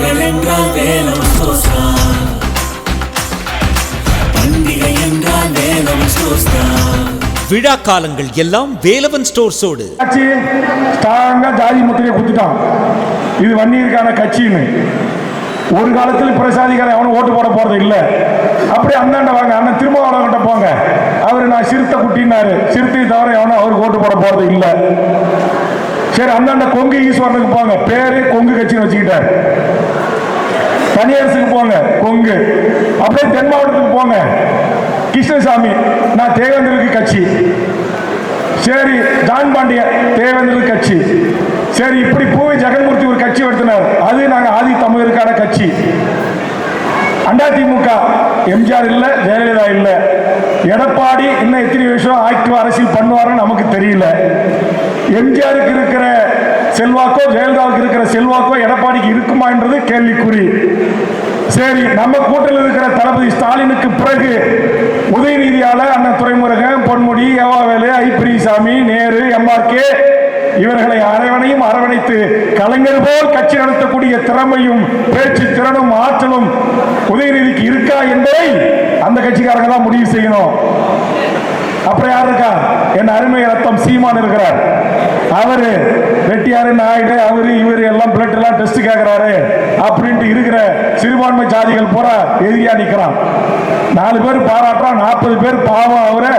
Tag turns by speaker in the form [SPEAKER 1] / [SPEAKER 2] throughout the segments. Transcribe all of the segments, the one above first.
[SPEAKER 1] பண்டிகைகள் என்றால் வேலம் பண்டிகை என்றால் வேலம்
[SPEAKER 2] விழா காலங்கள் எல்லாம் வேலவன் ஸ்டோர்ஸோடு
[SPEAKER 3] ஆட்சி ஸ்ட்ராங்கா ஜாதி முத்திரையை குத்துட்டான். இது வன்னியருக்கான கட்சின்னு. ஒரு காலத்தில் பிரசாதிகளை அவனும் ஓட்டு போட போறது இல்ல. அப்படியே அந்தாண்ட வாங்க அண்ணன் திருமாவளவன்கிட்ட போங்க. அவர் நான் சிறுத்தை குட்டினாரு சிறுத்தை தவிர எவனும் அவருக்கு ஓட்டு போட போறது இல்ல. சரி அந்தாண்ட கொங்கு ஈஸ்வரனுக்கு போங்க. பேரே கொங்கு கட்சின்னு வச்சுக்கிட்டார். தனியரசுக்கு போங்க கொங்கு. அப்படியே தென் மாவட்டத்துக்கு போங்க. கிருஷ்ணசாமி நான் தேவேந்திரருக்கு கட்சி. சரி ஜான் பாண்டியன் தேவேந்திரர் கட்சி. சரி இப்படி பூவி ஜெகன்மூர்த்தி ஒரு கட்சி எடுத்தினார் அது நாங்கள் ஆதி தமிழருக்கான கட்சி. அதிமுக எம்ஜிஆர் இல்லை ஜெயலலிதா இல்லை. எடப்பாடி இன்னும் எத்தனை வருஷம் ஆக்டிவ் அரசியல் பண்ணுவாருன்னு நமக்கு தெரியல. எம்ஜிஆருக்கு இருக்கிற செல்வாக்கோ ஜெயலலிதாவுக்கு இருக்கிற செல்வாக்கோ எடப்பாடிக்கு இருக்குமா என்றது கேள்விக்குறி. சரி நம்ம கூட்டத்தில் இருக்கிற தளபதி ஸ்டாலினுக்கு பிறகு உதயநிதியால அண்ணன் துறைமுருகன் பொன்முடி ஏவாவேலு ஐ பிரியசாமி நேரு எம்ஆர்கே இவர்களை அரவணையும் அரவணைத்து கலைஞர் போல் கட்சி நடத்தக்கூடிய திறமையும் பேச்சு திறனும் ஆற்றலும் உதயநிதிக்கு இருக்கா என்பதை அந்த கட்சிக்காரங்க தான் முடிவு செய்யணும். அப்புறம் யார் இருக்கா? என் அருமை ரத்தம் சீமான் இருக்கிறார். அவரு ரெட்டியாரு நாயுடு அவரு இவரு எல்லாம் பிளட் எல்லாம் டெஸ்ட் கேட்கிறாரு அப்படின்ட்டு இருக்கிற சிறுபான்மை ஜாதிகள் பூரா எதிரியா நிற்கிறான் நாலு பேர் பாராட்டுறான் நாற்பது பேர் பாவம் அவரை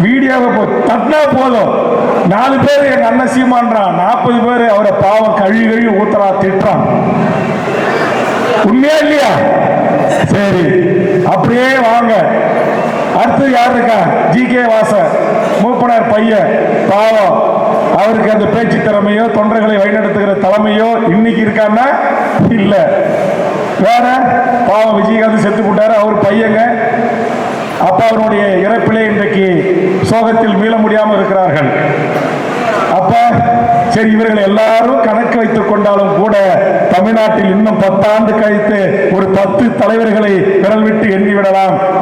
[SPEAKER 3] வீடியோவை போ- தட்டினா போதும். நாலு பேர் எங்க அண்ணன் சீமான்றான் நாற்பது பேர் அவரை பாவம் கழுவி கழுவி ஊத்துறா திட்டுறான். உண்மையா இல்லையா? சரி அப்படியே வாங்க. அடுத்து யார் இருக்கா? ஜி கே வாசன் மூப்பனார் பையன் பாவம். அவருக்கு அந்த பேச்சு திறமையோ தொண்டர்களை வழிநடத்துகிற தலைமையோ இன்னைக்கு இருக்கான்னா? இல்ல. வேற? பாவம் விஜயகாந்த் செத்து போட்டாரு அவர் பையங்க. அப்பா அவருடைய இறப்பிலே இன்றைக்கு சோகத்தில் மீள முடியாமல் இருக்கிறார்கள். அப்ப சரி இவர்கள் எல்லாரும் கணக்கு வைத்துக் கொண்டாலும் கூட தமிழ்நாட்டில் இன்னும் பத்தாண்டு கழித்து ஒரு பத்து தலைவர்களை விரல் விட்டு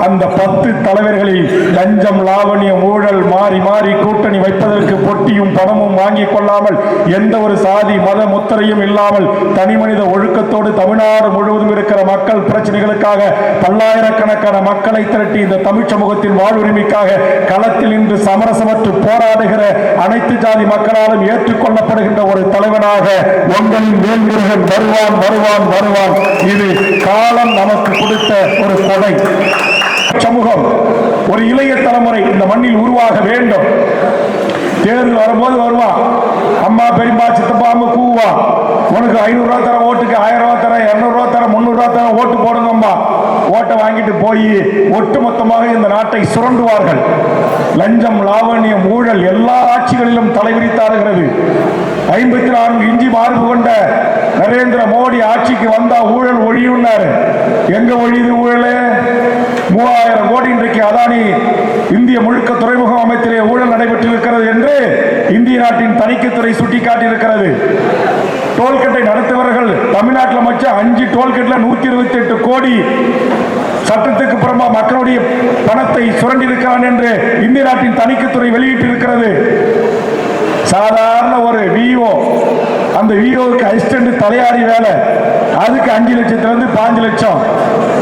[SPEAKER 3] அந்த பத்து தலைவர்களில் லஞ்சம் லாவணியம் ஊழல் மாறி மாறி கூட்டணி வைப்பதற்கு பொட்டியும் பணமும் வாங்கிக் கொள்ளாமல் எந்த ஒரு சாதி மத முத்திரையும் இல்லாமல் தனி மனித ஒழுக்கத்தோடு தமிழ்நாடு முழுவதும் இருக்கிற மக்கள் பிரச்சனைகளுக்காக பல்லாயிரக்கணக்கான மக்களை திரட்டி இந்த தமிழ் சமூகத்தின் வாழ்வுரிமைக்காக களத்தில் இன்று சமரசமற்று போராடுகிற அனைத்து ஜாதி மக்களாலும் ஏற்றுக்கொள்ளப்படுகின்ற ஒரு தலைவனாக உங்களின் வேல்முருகன் வருவான் வருவான் வருவான். இது காலம் நமக்கு கொடுத்த ஒரு கொடை சமூகம் ஒரு இளைய தலைமுறை இந்த மண்ணில் உருவாக வேண்டும். தேர்தல் வரும்போது வருவான் அம்மா பெரியம்மா சித்தப்பா அம்மா கூவா உனக்கு ஐநூறு ரூபா தர ஓட்டுக்கு ஆயிரம் ரூபா தர இரநூறுவா ரூபா தர முந்நூறு ரூபா ஓட்டு போடுங்கம்மா. ஓட்டை வாங்கிட்டு போய் ஒட்டு மொத்தமாக இந்த நாட்டை சுரண்டுவார்கள். லஞ்சம் லாவண்யம் ஊழல் எல்லா ஆட்சிகளிலும் தலைவிரித்தாருகிறது ஐம்பத்தி நான்கு இஞ்சி மார்பு கொண்ட நரேந்திர மோடி ஆட்சிக்கு வந்தா ஊழல் ஒழியுன்னாரு எங்க ஒழியுது ஊழல்? மூவாயிரம் கோடி இன்றைக்கு அதானி இந்திய முழுக்க துறைமுகம் அமைப்பிலே ஊழல் நடைபெற்றிருக்கிறது என்று இந்திய நாட்டின் தணிக்கைத்துறை சுட்டிக்காட்டியிருக்கிறது. டோல்கேட்டை நடத்துபவர்கள் தமிழ்நாட்டில் மச்ச அஞ்சு டோல்கேட்டில் நூற்றி இருபத்தி எட்டு கோடி சட்டத்துக்கு புறமா மக்களுடைய பணத்தை சுரண்டிருக்கிறான் என்று இந்திய நாட்டின் தணிக்கைத்துறை வெளியிட்டிருக்கிறது. சாதாரண ஒரு விஓ அந்த விஓவுக்கு அசிஸ்டன்ட் தலையாரி வேலை. அதுக்கு அஞ்சு லட்சத்துலேருந்து பாஞ்சு லட்சம்.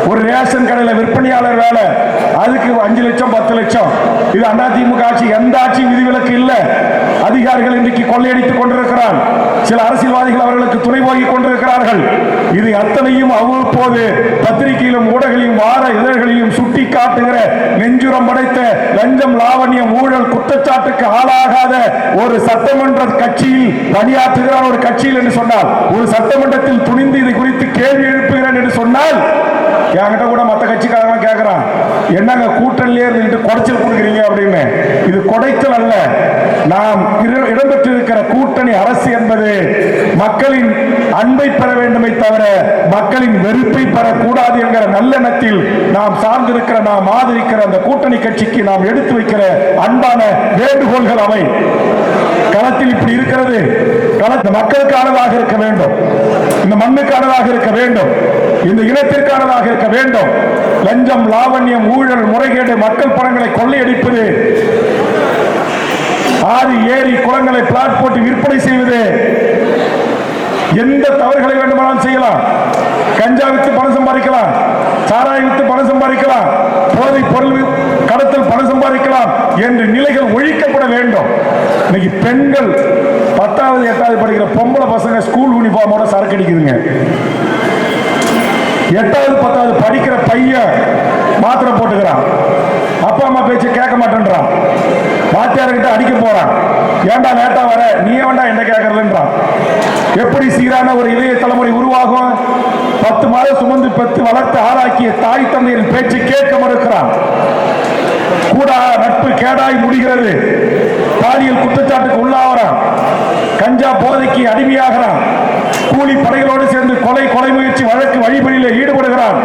[SPEAKER 3] ஒரு ரேஷன் கடையில் விற்பனையாளர் வேலை. அதுக்கு அஞ்சு லட்சம் பத்து லட்சம். இது அதிமுக ஆட்சி எந்த ஆட்சியும் விதிவிலக்கு இல்லை. அதிகாரிகள் இன்றைக்கு கொள்ளையடித்துக் கொண்டிருக்கிறான் சில அரசியல்வாதிகள் அவர்களுக்கு துணை போகிக் கொண்டிருக்கிறார்கள். இது அத்தனையும் அவ்வப்போது பத்திரிகையிலும் ஊடகங்களிலும் வார இதழ்களிலும் சுட்டி காட்டுகிற நெஞ்சுரம் படைத்த லஞ்சம் லாவண்யம் ஊழல் குற்றச்சாட்டுக்கு ஆளாகாத ஒரு சட்டமன்ற கட்சியில் பணியாற்றுகிறார் ஒரு கட்சியில் என்று சொன்னால் ஒரு சட்டமன்றத்தில் துணிந்து இது குறித்து கேள்வி எழுப்புகிறேன் என்று சொன்னால் என்கிட்ட கூட மற்ற கட்சிக்காரங்க கேட்குறான் என்னங்க கூட்டணிலே இருந்துட்டு குடைச்சல் கொடுக்குறீங்க அப்படின்னு. இது குடைச்சல் அல்ல. நாம் இடம்பெற்றிருக்கிற கூட்டணி அரசு என்பது மக்களின் அன்பை பெற வேண்டுமே தவிர மக்களின் வெறுப்பை பெறக்கூடாது என்கிற நல்லெண்ணத்தில் நாம் சார்ந்திருக்கிற நாம் ஆதரிக்கிற அந்த கூட்டணி கட்சிக்கு நாம் எடுத்து வைக்கிற அன்பான வேண்டுகோள்கள் அவை. களத்தில் இப்படி இருக்கிறது. களத்து மக்களுக்கானதாக இருக்க வேண்டும். இந்த மண்ணுக்கானதாக இருக்க வேண்டும். இந்த இனத்திற்கானதாக இருக்க வேண்டும். லஞ்சம் லாவண்யம் ஊழல் முறைகேடு மக்கள் பணங்களை கொள்ளையடிப்பது. ஆறு ஏரி குளங்களை பிளாட் போட்டு விற்பனை செய்வது. எந்த தவறுகளை வேண்டுமானாலும் செய்யலாம். சம்பாதிக்கலாம். சாராயம் வித்து பணம் சம்பாதிக்கலாம். போதை பொருள் கடத்தல் பணம் சம்பாதிக்கலாம் என்ற நிலைகள் ஒழிக்கப்பட வேண்டும். இன்னைக்கு பெண்கள் பத்தாவது எட்டாவது படிக்கிற பொம்பளை பசங்க ஸ்கூல் யூனிஃபார்மோட சரக்கு அடிக்குதுங்க. எட்டாவது பத்தாவது படிக்கிற பையன் மாத்திரை போட்டுக்கிறான். அப்பா அம்மா பேச்சு கேட்க மாட்டேன்றான். வாத்தியார்கிட்ட அடிக்க போறான். ஏன்டா லேட்டா வர? நீ வேண்டாம் என்ன கேட்கறதுன்றான். எப்படி சீரான ஒரு இளைய தலைமுறை உருவாகும்? பத்து மாதம் சுமந்து பெற்று வளர்த்து ஆளாக்கிய தாய் தந்தையின் பேச்சு கேட்க மறுக்கிறான். கூடா நட்பு கேடாய் முடிகிறது. பாலியல் குற்றச்சாட்டுக்கு உள்ளாகிறான் கஞ்சா போதைக்கு அடிமையாகிறான். கூலி படைகளோடு சேர்ந்து கொலை கொலை முயற்சி வழக்கு வழிபடியில் ஈடுபடுகிறான்.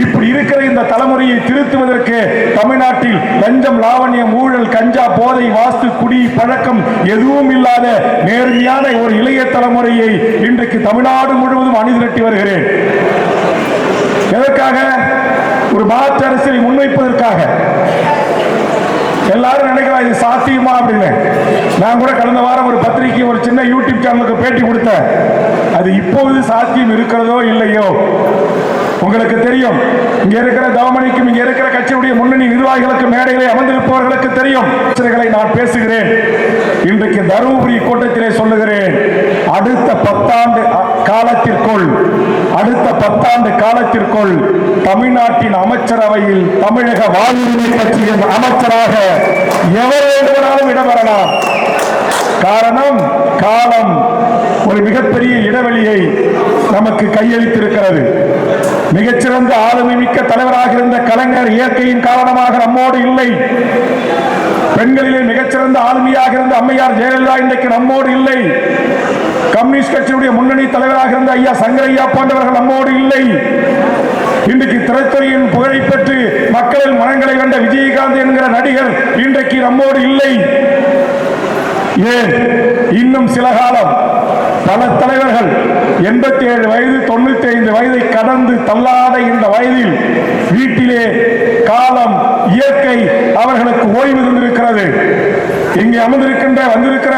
[SPEAKER 3] இப்படி இருக்கிற இந்த தலைமுறையை திருத்துவதற்கு தமிழ்நாட்டில் லஞ்சம் லாவண்யம் ஊழல் கஞ்சா போதை வாஸ்து குடி பழக்கம் எதுவும் இல்லாத நேர்மையான ஒரு இளைய தலைமுறையை இன்றைக்கு தமிழ்நாடு முழுவதும் அணிதிரட்டி வருகிறேன். எதற்காக? ஒரு மாற்று அரசியலை முன்வைப்பதற்காக. இது சாத்தியமா அப்படின்னு? நான் கூட கடந்த வாரம் ஒரு பத்திரிகை ஒரு சின்ன யூடியூப் சேனலுக்கு பேட்டி கொடுத்தேன். அது இப்போது சாத்தியம் இருக்கிறதோ இல்லையோ? உங்களுக்கு தெரியும். இங்க இருக்கிற தவமணிக்கும் இங்க இருக்கிற கட்சியுடைய முன்னணி நிர்வாகிகளுக்கு மேடைகளை அமர்ந்திருப்பவர்களுக்கு தெரியும். பிரச்சனைகளை நான் பேசுகிறேன். இன்றைக்கு தருமபுரி கூட்டத்திலே சொல்லுகிறேன். அடுத்த பத்தாண்டு காலத்திற்குள் அடுத்த பத்தாண்டு காலத்திற்குள் தமிழ்நாட்டின் அமைச்சரவையில் தமிழக வாழ்வுரிமை கட்சியின் அமைச்சராக எவர் வேண்டுமானாலும் இடம்பெறலாம். காரணம் காலம் ஒரு மிகப்பெரிய இடைவெளியை நமக்கு கையளித்திருக்கிறது. மிகச்சிறந்த ஆளுமை மிக்க தலைவராக இருந்த கலைஞர் இயற்கையின் காரணமாக நம்மோடு இல்லை. பெண்களிலே மிகச்சிறந்த ஆளுமையாக இருந்த அம்மையார் ஜெயலலிதா இன்றைக்கு நம்மோடு இல்லை. கம்யூனிஸ்ட் கட்சியுடைய முன்னணி தலைவராக இருந்த ஐயா சங்கரையா போன்றவர்கள் நம்மோடு இல்லை. இன்றைக்கு திரைத்துறையின் புகழை பெற்று மக்களின் மனங்களை கண்ட விஜயகாந்த் என்கிற நடிகர் இன்றைக்கு நம்மோடு இல்லை. ஏன்? இன்னும் சில காலம். பல தலைவர்கள் எண்பத்தி ஏழு வயது தொண்ணூத்தி ஐந்து வயதை கடந்து தள்ளாத இந்த வயதில் வீட்டிலே காலம் இயற்கை அவர்களுக்கு ஓய்வு தந்திருக்கிறது. இங்கே அமர்ந்திருக்கின்ற வந்திருக்கிற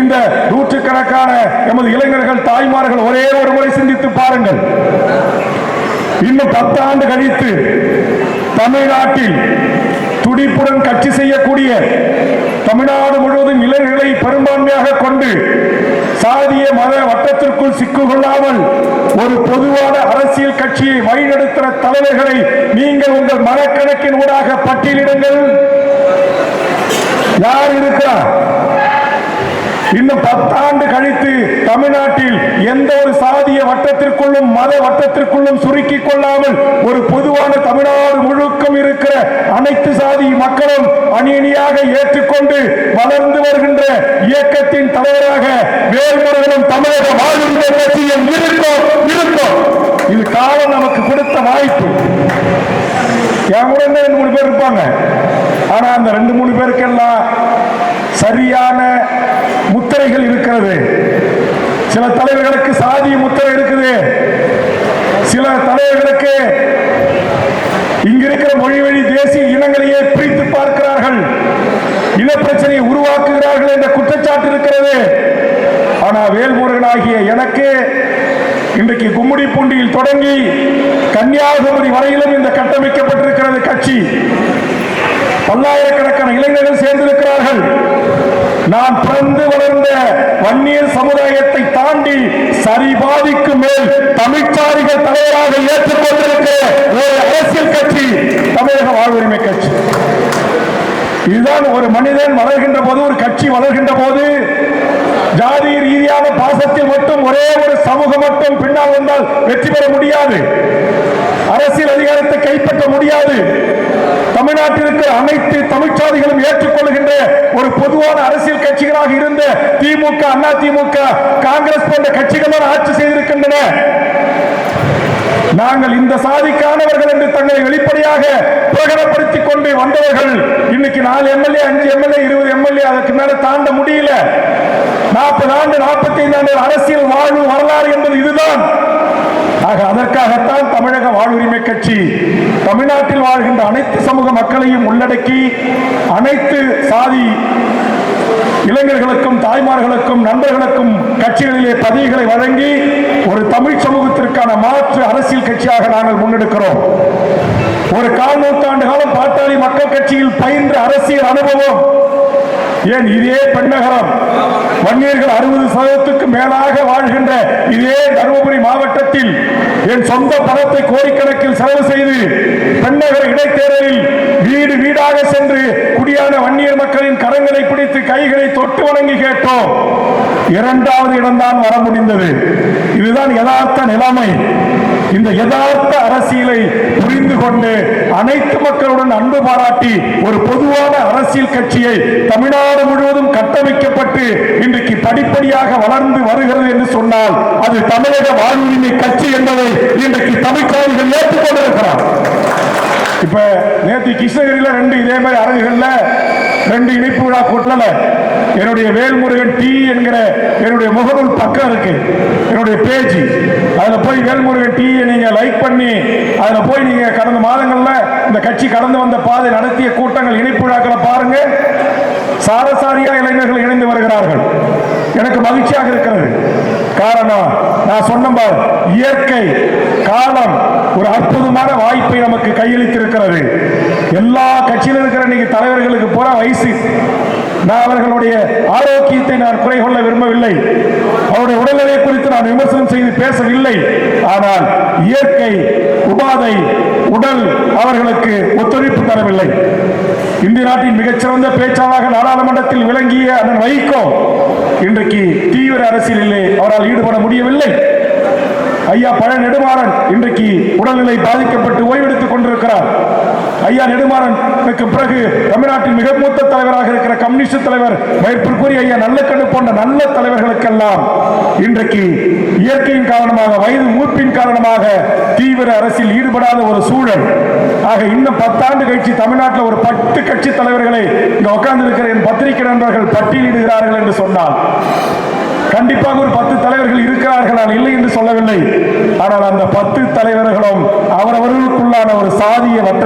[SPEAKER 3] இந்த நூற்றுக்கணக்கான எமது இளைஞர்கள் தாய்மார்கள் ஒரே ஒரு முறை சிந்தித்து பாருங்கள். இன்னும் பத்து ஆண்டு கழித்து தமிழ்நாட்டில் துடிப்புடன் கட்சி செய்யக்கூடிய தமிழ்நாடு முழுவதும் இளைஞர்களை பெரும்பான்மையாக கொண்டு சாதி மத சிக்குகொள்ளாமல் ஒரு பொதுவான அரசியல் கட்சியை வழிநடத்துகிற தலைவர்களை நீங்கள் உங்கள் மனக்கணக்கின் ஊடாக பட்டியலிடுங்கள். யார் இருக்கிறார்? இன்னும் பத்தாண்டு கழித்து தமிழ்நாட்டில் எந்த ஒரு சாதிய வட்டத்திற்குள்ளும் மத வட்டத்திற்குள்ளும் சுருக்கிக் கொள்ளாமல் ஒரு பொதுவான தமிழ்நாடு முழுக்கம் இருக்கிற அனைத்து சாதி மக்களும் அணி அணியாக ஏற்றுக்கொண்டு வளர்ந்து வருகின்ற இயக்கத்தின் தலைவராக வேல்முருகனும் தமிழக வாழ்வுரிமை கட்சியும் இருக்கும் இருக்கும் இது காலம் நமக்கு கொடுத்த வாய்ப்பு. என் கூட ரெண்டு மூணு பேர் இருப்பாங்க. ஆனா அந்த ரெண்டு மூணு பேருக்கெல்லாம் சரியான முத்திரைகள் இருக்கிறது. சில தலைவர்களுக்கு சாதி முத்திரை இருக்குது சில தலைவர்களுக்கு இங்கிருக்கிற மொழி வழி தேசிய இனங்களையே பிரித்து பார்க்கிறார்கள். இன பிரச்சனையை உருவாக்குகிறார்கள் என்ற குற்றச்சாட்டு இருக்கிறது. ஆனால் வேல்முருகன் எனக்கு இன்றைக்கு கும்மிடிப்பூண்டியில் தொடங்கி கன்னியாகுமரி வரையிலும் இந்த கட்டமைக்கப்பட்டிருக்கிறது கட்சி. பல்லாயிரக்கணக்கான இளைஞர்கள் சேர்ந்திருக்கிறார்கள். நான் பிறந்து வளர்ந்த வன்னியர் சமுதாயத்தை தாண்டி சரிபாதிக்கு மேல் தமிழ்ச்சாரிகள் தலைவராக ஏற்றுக்கொண்டிருக்கிற ஒரு அரசியல் கட்சி தமிழக வாழ்வுரிமை கட்சி. இதுதான் ஒரு மனிதன் வளர்கின்ற போது ஒரு கட்சி வளர்கின்ற போது ஜாதி ரீதியான பாசத்தில் மட்டும் ஒரே ஒரு சமூகம் மட்டும் பின்னால் வந்தால் வெற்றி பெற முடியாது. அரசியல் அதிகாரத்தை கைப்பற்ற முடியாது. தமிழ்நாட்டில் இருக்கிற அனைத்து தமிழ்ச்சாதிகளும் ஏற்றுக்கொள்கின்ற ஒரு பொதுவான அரசியல் கட்சிகளாக இருந்த திமுக அண்ணா திமுக காங்கிரஸ் போன்ற கட்சிகளும் ஆட்சி செய்திருக்கின்றன. நாங்கள் இந்த சாதிக்கானவர்கள் என்று தங்களை வெளிப்படையாக பிரகடனப்படுத்திக் கொண்டு வந்தவர்கள் இன்னைக்கு நாலு எம்எல்ஏ அஞ்சு எம்எல்ஏ இருபது எம்எல்ஏ அதற்கு மேல தாண்ட முடியல. நாற்பது ஆண்டு நாற்பத்தி ஐந்து ஆண்டு அரசியல் வாழ்வு வரலாறு என்பது இதுதான். ஆக அதற்காகத்தான் தமிழக வாழ்வுரிமை கட்சி தமிழ்நாட்டில் வாழ்கின்ற அனைத்து சமூக மக்களையும் உள்ளடக்கி அனைத்து சாதி இளைஞர்களுக்கும் தாய்மார்களுக்கும் நண்பர்களுக்கும் கட்சிகளிலே பதவிகளை வழங்கி ஒரு தமிழ் சமூகத்திற்கான மாற்று அரசியல் கட்சியாக நாங்கள் முன்னெடுக்கிறோம். ஒரு கால் நூற்றாண்டு காலம் பாட்டாளி மக்கள் கட்சியில் பயின்ற அரசியல் அனுபவம் ஏன் இதே பெண்ணகரம் வன்னியர்கள் அறுபது சதவீதத்துக்கு மேலாக வாழ்கின்ற இதே தருமபுரி மாவட்டத்தில் என் சொந்த பணத்தை கோடிக்கணக்கில் செலவு செய்து பெண்ணகர் இடைத்தேர்தலில் வீடு வீடாக சென்று குடியான வன்னியர் மக்களின் கரங்களை பிடித்து கைகளை தொட்டு வணங்கி கேட்டோம். இரண்டாவது இடம்தான் வர முடிந்தது. இதுதான் யதார்த்த நிலைமை. இந்த யதார்த்த அரசியலை புரிந்து கொண்டு அனைத்து மக்களுடன் அன்பு பாராட்டி ஒரு பொதுவான அரசியல் கட்சியை தமிழ்நாடு முழுவதும் கட்டமைக்கப்பட்டு இன்றைக்கு படிப்படியாக வளர்ந்து வருகிறது என்று சொன்னால் அது தமிழக வாழ்வுரிமை கட்சி என்பதை இன்றைக்கு தமிழ்காரர்கள் ஏற்றுக்கொண்டிருக்கிறார் இப்ப நேற்று கிருஷ்ணகிரியில ரெண்டு இதே மாதிரி அரங்குகள்ல ரெண்டு இணைப்பு திருவிழா கூட்டல என்னுடைய வேல்முருகன் டி என்கிற என்னுடைய முகநூல் பக்கம் இருக்கு. என்னுடைய பேஜ். அதில் போய் வேல்முருகன் டி நீங்க லைக் பண்ணி அதில் போய் நீங்க கடந்த மாதங்களில் இந்த கட்சி கடந்து வந்த பாதை நடத்திய கூட்டங்கள் இணைப்பு விழாக்களை பாருங்க. சாரசாரியா இளைஞர்கள் இணைந்து வருகிறார்கள். எனக்கு மகிழ்ச்சியாக இருக்கிறது. காரணம் நான் சொன்ன இயற்கை காலம் ஒரு அற்புதமான வாய்ப்பை நமக்கு கையளித்திருக்கிறது. எல்லா கட்சியில் இருக்கிற இன்னைக்கு தலைவர்களுக்கு போற வயசு. நான் அவர்களுடைய ஆரோக்கியத்தை நான் குறை கொள்ள விரும்பவில்லை. அவருடைய உடல்நிலை குறித்து நான் விமர்சனம் செய்து பேசவில்லை. ஆனால் இயற்கை உபாதை உடல் அவர்களுக்கு ஒத்துழைப்பு தரவில்லை. இந்திய நாட்டின் மிகச்சிறந்த பேச்சாளராக நாடாளுமன்றத்தில் விளங்கிய அண்ணன் வைகோ இன்றைக்கு தீவிர அரசியலிலே அவரால் ஈடுபட முடியவில்லை. ஐயா பழ நெடுமாறன் இன்றைக்கு உடல்நிலை பாதிக்கப்பட்டு ஓய்வெடுத்துக் கொண்டிருக்கிறார். ஐயா நெடுமாறனுக்கு பிறகு தமிழ்நாட்டின் மிக மூத்த தலைவராக இருக்கிற கம்யூனிஸ்ட் தலைவர் மயிர்பிற்குரிய ஐயா நல்லக்கண்ணு போன்ற நல்ல தலைவர்களுக்கெல்லாம் இன்றைக்கு இயற்கையின் காரணமாக வயது மூப்பின் காரணமாக தீவிர அரசில் ஈடுபடாத ஒரு சூழல். ஆக இன்னும் பத்தாண்டு கட்சி தமிழ்நாட்டில் ஒரு பத்து கட்சி தலைவர்களை இங்க உட்கார்ந்து இருக்கிற என் பத்திரிகை நண்பர்கள் பட்டியலிடுகிறார்கள் என்று சொன்னால். கண்டிப்பாக ஒரு பத்து தலைவர்கள் இருக்கிறார்கள் நான் இல்லை என்று சொல்லவில்லை. ஆனால் அந்த பத்து தலைவர்களும் அவரவர்களுக்குள்ளான ஒரு சாதிய வட்ட